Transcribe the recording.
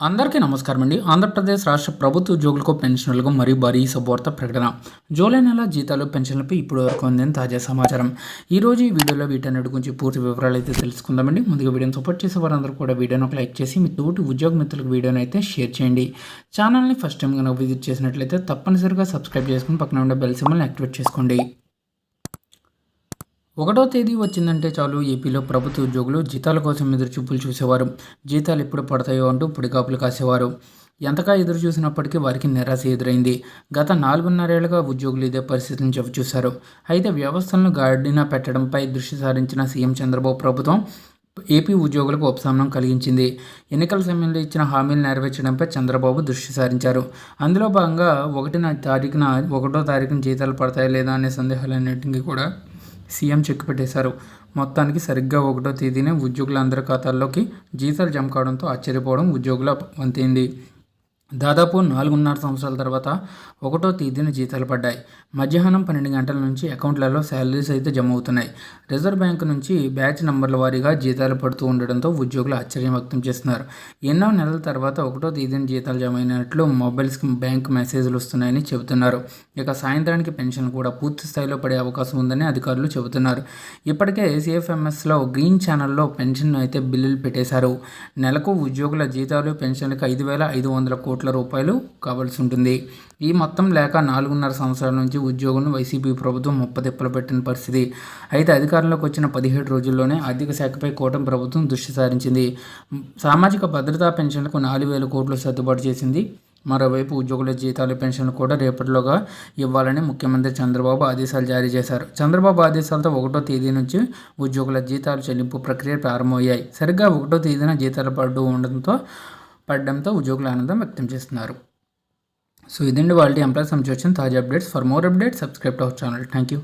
అందరికీ నమస్కారం అండి. ఆంధ్రప్రదేశ్ రాష్ట్ర ప్రభుత్వ ఉద్యోగులకు పెన్షన్లకు మరియు భారీ శుభవార్త ప్రకటన. జూలై నెల జీతాలు పెన్షన్లపై ఇప్పుడు వరకు అందిన తాజా సమాచారం. ఈ రోజు ఈ వీడియోలో వీటన్నిటి గురించి పూర్తి వివరాలు అయితే తెలుసుకుందామండి ముందుగా వీడియోని సపోర్ట్ చేసే వారందరూ కూడా వీడియోని ఒక లైక్ చేసి మీ తోటి ఉద్యోగ మిత్రులకు వీడియోని అయితే షేర్ చేయండి. ఛానల్ని ఫస్ట్ టైం కనుక విజిట్ చేసినట్లయితే తప్పనిసరిగా సబ్స్క్రైబ్ చేసుకుని పక్కన ఉండే బెల్ సింబల్ని యాక్టివేట్ చేసుకోండి. ఒకటో తేదీ వచ్చిందంటే చాలు ఏపీలో ప్రభుత్వ ఉద్యోగులు జీతాల కోసం ఎదురు చూపులు చూసేవారు. జీతాలు ఎప్పుడు పడతాయో అంటూ పుడికాపులు కాసేవారు. ఎంతగా ఎదురు చూసినప్పటికీ వారికి నిరాశ ఎదురైంది. గత నాలుగున్నరేళ్ళుగా ఉద్యోగులు ఇదే పరిస్థితిని చవి చూశారు. అయితే వ్యవస్థలను గాడిన పెట్టడంపై దృష్టి సారించిన సీఎం చంద్రబాబు ప్రభుత్వం ఏపీ ఉద్యోగులకు ఉపశమనం కలిగించింది. ఎన్నికల సమయంలో ఇచ్చిన హామీలు నెరవేర్చడంపై చంద్రబాబు దృష్టి సారించారు. అందులో భాగంగా ఒకటిన తారీఖున ఒకటో తారీఖున జీతాలు పడతాయా లేదా అనే సందేహాలన్నింటినీ కూడా సీఎం చెక్ పెట్టేశారు. మొత్తానికి సరిగ్గా ఒకటో తేదీనే ఉద్యోగులందరి ఖాతాల్లోకి జీతాలు జమ కావడంతో ఆశ్చర్యపోవడం ఉద్యోగుల వంతైంది. దాదాపు నాలుగున్నర సంవత్సరాల తర్వాత ఒకటో తేదీన జీతాలు పడ్డాయి. మధ్యాహ్నం పన్నెండు గంటల నుంచి అకౌంట్లలో శాలరీస్ అయితే జమ అవుతున్నాయి రిజర్వ్ బ్యాంక్ నుంచి బ్యాచ్ నంబర్ల వారీగా జీతాలు పడుతూ ఉండడంతో ఉద్యోగులు ఆశ్చర్యం వ్యక్తం చేస్తున్నారు. ఎన్నో నెలల తర్వాత ఒకటో తేదీన జీతాలు జమ అయినట్లు మొబైల్స్కి బ్యాంక్ మెసేజ్లు వస్తున్నాయని చెబుతున్నారు. ఇక సాయంత్రానికి పెన్షన్ కూడా పూర్తి స్థాయిలో పడే అవకాశం ఉందని అధికారులు చెబుతున్నారు. ఇప్పటికే సిఎఫ్ఎంఎస్లో గ్రీన్ ఛానల్లో పెన్షన్ అయితే బిల్లులు పెట్టేశారు. నెలకు ఉద్యోగుల జీతాలు పెన్షన్లకు ఐదు వేల ఐదు వందల కోట్ల రూపాయలు కావాల్సి ఉంటుంది. ఈ మొత్తం లేక నాలుగున్నర సంవత్సరాల నుంచి ఉద్యోగులను వైసీపీ ప్రభుత్వం ముప్పదిప్పలు పెట్టిన పరిస్థితి. అయితే అధికారంలోకి వచ్చిన పదిహేడు రోజుల్లోనే ఆర్థిక శాఖపై కూటమి ప్రభుత్వం దృష్టి సారించింది. సామాజిక భద్రతా పెన్షన్లకు నాలుగు వేల కోట్లు సర్దుబాటు చేసింది. మరోవైపు ఉద్యోగుల జీతాలు పెన్షన్లు కూడా రేపటిలోగా ఇవ్వాలని ముఖ్యమంత్రి చంద్రబాబు ఆదేశాలు జారీ చేశారు. చంద్రబాబు ఆదేశాలతో ఒకటో తేదీ నుంచి ఉద్యోగుల జీతాలు చెల్లింపు ప్రక్రియ ప్రారంభమయ్యాయి. సరిగ్గా ఒకటో తేదీన జీతాలు పడుతూ ఉండడంతో పడడంతో ఉద్యోగులు ఆనందం వ్యక్తం చేస్తున్నారు. సో ఇదండి వాళ్ళ ఎంప్లాయ్ సంబంధించి వచ్చిన తాజా updates. For more updates subscribe to our channel thank you